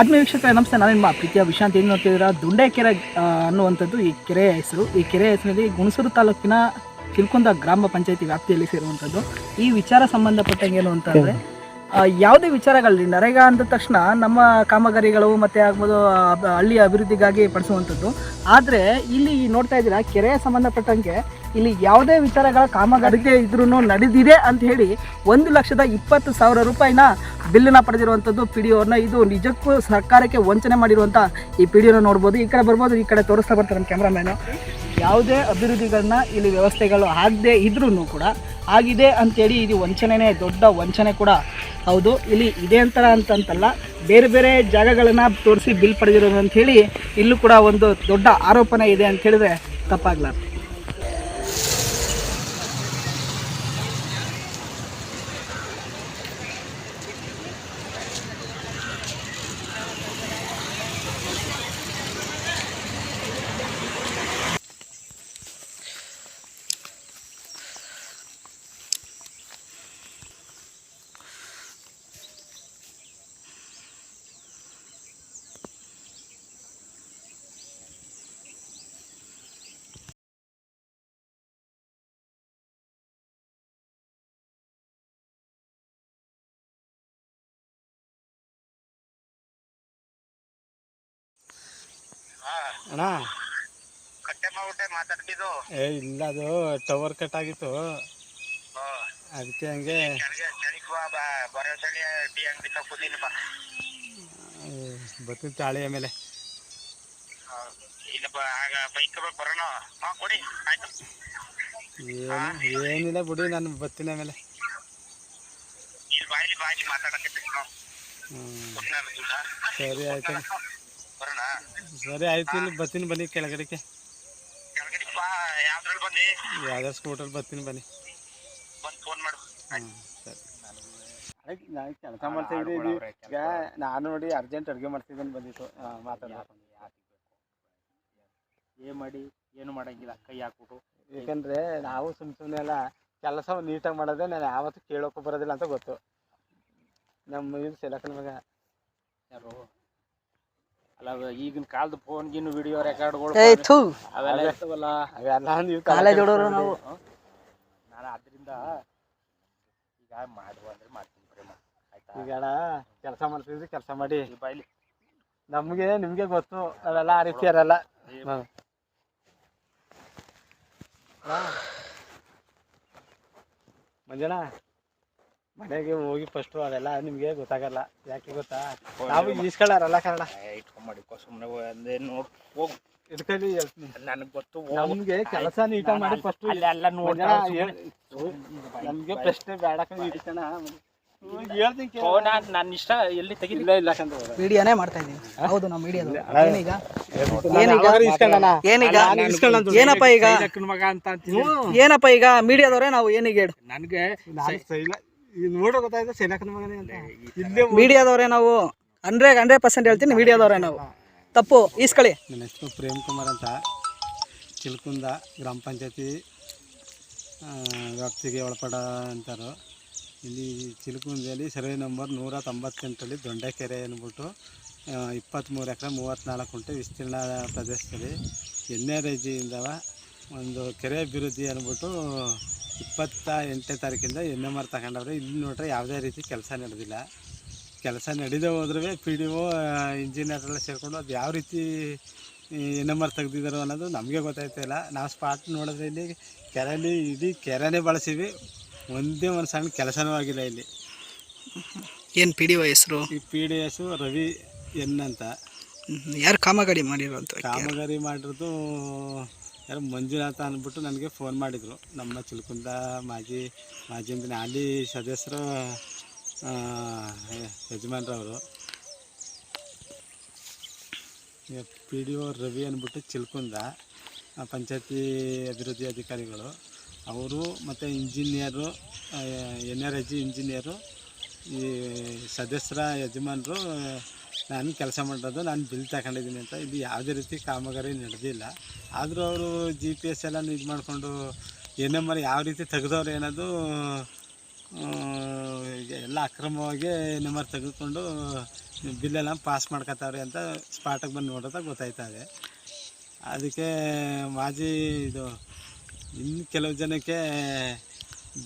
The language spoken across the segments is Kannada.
ಆತ್ಮೀಯ ನಮಸ್ತೆ. ನಾನು ನಿಮ್ಮ ಪ್ರೀತಿಯ ವಿಶಾಂತ್ ಏನು ನೋಡ್ತಿದ್ದೀರಾ? ದುಂಡೆ ಕೆರೆ ಅನ್ನುವಂಥದ್ದು ಈ ಕೆರೆಯ ಹೆಸರು. ಈ ಕೆರೆಯ ಹೆಸರಿನಲ್ಲಿ ಗುಣಸೂರು ತಾಲೂಕಿನ ಚಿಲ್ಕುಂದ ಗ್ರಾಮ ಪಂಚಾಯತಿ ವ್ಯಾಪ್ತಿಯಲ್ಲಿ ಸೇರುವಂಥದ್ದು. ಈ ವಿಚಾರ ಸಂಬಂಧಪಟ್ಟಂಗೆ ಏನು ಅಂತಂದರೆ ಯಾವುದೇ ವಿಚಾರಗಳಲ್ಲಿ ನರೇಗಾ ಅಂದ ತಕ್ಷಣ ನಮ್ಮ ಕಾಮಗಾರಿಗಳು ಮತ್ತು ಆಗ್ಬೋದು ಹಳ್ಳಿಯ ಅಭಿವೃದ್ಧಿಗಾಗಿ ಪಡಿಸುವಂಥದ್ದು. ಆದರೆ ಇಲ್ಲಿ ನೋಡ್ತಾ ಇದ್ದೀರಾ, ಕೆರೆಯ ಸಂಬಂಧಪಟ್ಟಂಗೆ ಇಲ್ಲಿ ಯಾವುದೇ ವಿಚಾರಗಳ ಕಾಮಗಾರಿಗೆ ಇದ್ರೂ ನಡೆದಿದೆ ಅಂತ ಹೇಳಿ ಒಂದು ಲಕ್ಷದ ಇಪ್ಪತ್ತು ಸಾವಿರ ರೂಪಾಯಿನ ಬಿಲ್ಲನ್ನು ಪಡೆದಿರುವಂಥದ್ದು ಪಿ ಡಿ ಅವ್ರನ್ನ ಇದು ನಿಜಕ್ಕೂ ಸರ್ಕಾರಕ್ಕೆ ವಂಚನೆ ಮಾಡಿರುವಂಥ ಈ ಪಿ ಡಿಒನ ನೋಡ್ಬೋದು. ಈ ಕಡೆ ಬರ್ಬೋದು, ಈ ಕಡೆ ತೋರಿಸ್ತಾ ಬರ್ತಾರೆ ನಮ್ಮ ಕ್ಯಾಮ್ರಾಮ್ಯಾನು. ಯಾವುದೇ ಅಭಿವೃದ್ಧಿಗಳನ್ನ ಇಲ್ಲಿ ವ್ಯವಸ್ಥೆಗಳು ಆಗದೆ ಇದ್ರೂ ಕೂಡ ಆಗಿದೆ ಅಂತೇಳಿ ಇದು ವಂಚನೆನೇ, ದೊಡ್ಡ ವಂಚನೆ ಕೂಡ. ಹೌದು, ಇಲ್ಲಿ ಇದೆ ಅಂತರ ಅಂತಂತಲ್ಲ, ಬೇರೆ ಬೇರೆ ಜಾಗಗಳನ್ನು ತೋರಿಸಿ ಬಿಲ್ ಪಡೆದಿರೋದು ಅಂತ ಹೇಳಿ, ಇಲ್ಲೂ ಕೂಡ ಒಂದು ದೊಡ್ಡ ಆರೋಪನೆ ಇದೆ ಅಂತ ಹೇಳಿದ್ರೆ ತಪ್ಪಾಗ್ಲಾರ್ದು. ಅಣ್ಣ? ಕಟ್ಟೆ ಮಾಡ್ಬಿಟ್ಟೆ ಮಾತಾಡ್ತಿದ್ದು. ಏ ಇಲ್ಲ ಅದು ಟವರ್ ಕಟ್ ಆಗಿತ್ತು. ಅದಕ್ಕೆ ಹಂಗೆ ಬರ್ತೀನಿ ತಾಳಿ ಆಮೇಲೆ. ಬಾ ಆಗ ಬೈಕ್ ಬರೋಣ. ಹಾ ಕೊಡಿ ಆಯ್ತು. ಏನು ಏನಿಲ್ಲ ಬಿಡಿ ನಾನು ಮೇಲೆ ಹ್ಞೂ ಕೊಟ್ಟ ಸರಿ ಆಯ್ತು. ಬರೋಣ? ಸರಿ ಆಯ್ತು ಇಲ್ಲಿ ಬರ್ತೀನಿ ಬನ್ನಿ ಕೆಳಗಡೆಗೆ. ಯಾವ್ದಾರು ಸ್ಕೂಟರ್ ಬರ್ತೀನಿ ಬನ್ನಿ. ಬಂದು ಫೋನ್ ಮಾಡು. ಹ್ಞೂ ಸರಿ. ನಾನು ಕೆಲಸ ಮಾಡ್ತಿದ್ದೀನಿ ಈಗ ನಾನು ನೋಡಿ ಅರ್ಜೆಂಟ್ ಅಡುಗೆ ಮಾಡ್ತಿದ್ದೀನಿ ಬಂದಿತ್ತು ಮಾತಾಡ ಏನು ಮಾಡಿ ಏನು ಮಾಡಂಗಿಲ್ಲ ಕೈ ಹಾಕ್ಬಿಟ್ಟು ಯಾಕಂದ್ರೆ ನಾವು ಸುಮ್ ಸುಮ್ಮನೆ ಎಲ್ಲ ಕೆಲಸ ನೀಟಾಗಿ ಮಾಡೋದೇ ನಾನು ಯಾವತ್ತೂ ಕೇಳೋಕ್ಕೂ ಬರೋದಿಲ್ಲ ಅಂತ ಗೊತ್ತು. ನಮ್ಮ ಇದು ಸೆಲಕನ ಮಗ. ಯಾರು? ಅಲ್ಲ ಈಗಿನ ಕಾಲದ ಫೋನ್ ಗಿನ್ ವಿಡಿಯೋ ರೆಕಾರ್ಡ್ಗಳು ಅವೆಲ್ಲ ಇರ್ತವಲ್ಲ. ಅವೆಲ್ಲ ನೀವು ಕಾಲೇಜ್ ಹುಡುಗರು ನಾವು. ನಾನು ಅದರಿಂದ ಈಗ ಮಾಡುವ ಅಂದ್ರೆ ಮಾಡ್ತೀನಿ ಪ್ರೇಮ ಆಯ್ತಾ? ಈಗ ಕೆಲಸ ಮಾಡ್ತಿದ್ರಿ ಕೆಲಸ ಮಾಡಿ. ಈ ಬಾಯ್ಲಿ. ನಮಗೆ ನಿಮಗೆ ಗೊತ್ತು ಅವೆಲ್ಲ ಆ ರೀತಿ ಇರಲ್ಲ. ಮಂಜಣ್ಣ ಮನೆಗೆ ಹೋಗಿ ಫಸ್ಟು ಅದೆಲ್ಲ ನಿಮಗೆ ಗೊತ್ತಾಗಲ್ಲ. ಯಾಕೆ ಗೊತ್ತಾ? ನಾವು ಈಸ್ಕೊಳ್ಳಾರಲ್ಲ ಕನ್ನಡ. ಇಟ್ಕೊಂಡ್ ಮಾಡಿಕೋ ಸುಮ್ಮನೆ ಅಂದೆ ನೋಡ್ ಹೋಗು. ಹೇಳ್ತೀನಿ ನನಗೆ ಗೊತ್ತು ನಮಗೆ ಕೆಲಸ ನೀಟಾಗಿ ಮಾಡಿ ಫಸ್ಟ್ ಎಲ್ಲ ನೋಡಿ ನಮಗೆ ಪ್ರಶ್ನೆ ಬೇಡ ಇಡ್ಕಣ ಹೇಳ್ತೀನಿ ಕೇಳು. ನನ್ನ ಇಷ್ಟ ಎಲ್ಲಿ ತೆಗಿ ಇಲ್ಲ ವಿಡಿಯೋನೇ ಮಾಡ್ತಾ ಇದ್ದೀನಿ. ಹೌದು ನಮ್ಮ ವಿಡಿಯೋ ಏನೀಗ? ಏನೀಗ? ನಾನು. ಏನಪ್ಪ ಈಗ? ಏನಪ್ಪ ಈಗ? ಮೀಡಿಯಾದವ್ರೆ ನಾವು ಏನಿಗೆ ಹೇಳು? ನನಗೆ ನಾನು ಇದು ನೋಡೋ ಗೊತ್ತಾಯ್ತು ಸೇನಾಕನ ಮಗನೇ ಅಂತ. ಇಲ್ಲೇ ಮೀಡಿಯಾದವ್ರೆ ನಾವು ಹಂಡ್ರೆಡ್ ಹಂಡ್ರೆಡ್ ಪರ್ಸೆಂಟ್ ಹೇಳ್ತೀನಿ ಮೀಡಿಯಾದವ್ರೆ ನಾವು. ತಪ್ಪು ಈಸ್ಕೊಳ್ಳಿ ನನ್ನ ಹೆಸರು ಪ್ರೇಮ್ ಕುಮಾರ್ ಅಂತ. ಚಿಲ್ಕುಂದ ಗ್ರಾಮ ಪಂಚಾಯತಿ ವ್ಯಾಪ್ತಿಗೆ ಒಳಪಡ ಅಂತಾರೆ. ಇಲ್ಲಿ ಚಿಲ್ಕುಂದಲ್ಲಿ ಸರ್ವೆ ನಂಬರ್ ನೂರ ತೊಂಬತ್ತೆಂಟರಲ್ಲಿ ದೊಂಡೆಕೆರೆ ಅಂದ್ಬಿಟ್ಟು ಇಪ್ಪತ್ತ್ಮೂರು ಎಕರೆ ಮೂವತ್ತ್ನಾಲ್ಕು ಗುಂಟೆ ವಿಸ್ತೀರ್ಣ ಪ್ರದೇಶದಲ್ಲಿ ಎಣ್ಣೆ ರೈಜಿಯಿಂದವ ಒಂದು ಕೆರೆ ಅಭಿವೃದ್ಧಿ ಅಂದ್ಬಿಟ್ಟು ಇಪ್ಪತ್ತ ಎಂಟನೇ ತಾರೀಕಿಂದ ಎನ್ ಎಂ ಆರ್ ತಗೊಂಡವ್ರೆ. ಇಲ್ಲಿ ನೋಡ್ರೆ ಯಾವುದೇ ರೀತಿ ಕೆಲಸ ನಡೆದಿಲ್ಲ. ಕೆಲಸ ನಡೀದೇ ಹೋದ್ರೂ ಪಿ ಡಿ ಒ ಇಂಜಿನಿಯರ್ ಎಲ್ಲ ಸೇರಿಕೊಂಡು ಅದು ಯಾವ ರೀತಿ ಎನ್ ಎಂ ಆರ್ ತೆಗ್ದಿದ್ದಾರೋ ಅನ್ನೋದು ನಮಗೆ ಗೊತ್ತಾಯ್ತಿಲ್ಲ ನಾವು ಸ್ಪಾಟ್ ನೋಡಿದ್ರೆ ಇಲ್ಲಿ ಕೆರೆಯಲ್ಲಿ ಇಡೀ ಕೆರೆನೇ ಬಳಸೀವಿ ಒಂದೇ ಒಂದು ಸಣ್ಣ ಕೆಲಸನೂ ಆಗಿಲ್ಲ ಇಲ್ಲಿ. ಏನು ಪಿ ಡಿ ಒ ಹೆಸರು? ಈ P D S Ravi N ಅಂತ. ಯಾರು ಕಾಮಗಾರಿ ಮಾಡಿರೋ ಕಾಮಗಾರಿ ಮಾಡಿರೋದು ಯಾರು ಮಂಜುನಾಥ ಅಂದ್ಬಿಟ್ಟು ನನಗೆ ಫೋನ್ ಮಾಡಿದರು. ನಮ್ಮ ಚಿಲ್ಕುಂದ ಮಾಜಿ ಮಾಜಿ ಅಂದರೆ ಅಲ್ಲಿ ಸದಸ್ಯರು ಯಜಮಾನ್ರವರು. ಪಿ ಡಿ ಒ ರವಿ ಅಂದ್ಬಿಟ್ಟು ಚಿಲ್ಕುಂದ ಪಂಚಾಯತಿ ಅಭಿವೃದ್ಧಿ ಅಧಿಕಾರಿಗಳು. ಅವರು ಮತ್ತು engineer N R EG engineer ಈ ಸದಸ್ಯರ ಯಜಮಾನರು ನಾನು ಕೆಲಸ ಮಾಡೋದು ನಾನು ಬಿಲ್ ತಗೊಂಡಿದ್ದೀನಿ ಅಂತ. ಇದು ಯಾವುದೇ ರೀತಿ ಕಾಮಗಾರಿ ನಡೆದಿಲ್ಲ. ಆದರೂ ಅವರು ಜಿ ಪಿ ಎಸ್ ಎಲ್ಲ ಇದು ಮಾಡಿಕೊಂಡು ಎನ್ ಎಂ ಆರ್ ಯಾವ ರೀತಿ ತೆಗೆದವ್ರು ಏನದು ಎಲ್ಲ ಅಕ್ರಮವಾಗಿ ಎನ್ ಅಕ್ರಮವಾಗಿ ನಂಬರ್ ತೆಗೆದುಕೊಂಡು ಬಿಲ್ಲೆಲ್ಲ ಪಾಸ್ ಮಾಡ್ಕೊತಾವ್ರೆ ಅಂತ ಸ್ಪಾಟಿಗೆ ಬಂದು ನೋಡಿದಾಗ ಗೊತ್ತಾಯ್ತದೆ ಅದಕ್ಕೆ ಮಾಜಿ ಇದು, ಇನ್ನು ಕೆಲವು ಜನಕ್ಕೆ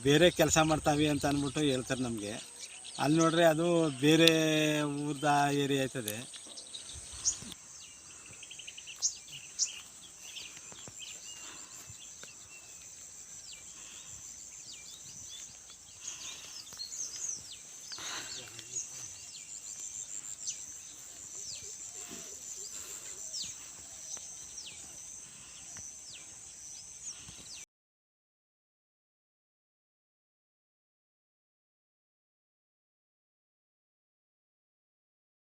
ಬೇರೆ ಕೆಲಸ ಮಾಡ್ತಾವೆ ಅಂತ ಅಂದ್ಬಿಟ್ಟು ಹೇಳ್ತಾರೆ ನಮಗೆ. ಅಲ್ಲಿ ನೋಡ್ರೆ ಅದು ಬೇರೆ ಊರ್ದ ಏರಿಯಾ ಆಯ್ತದೆ.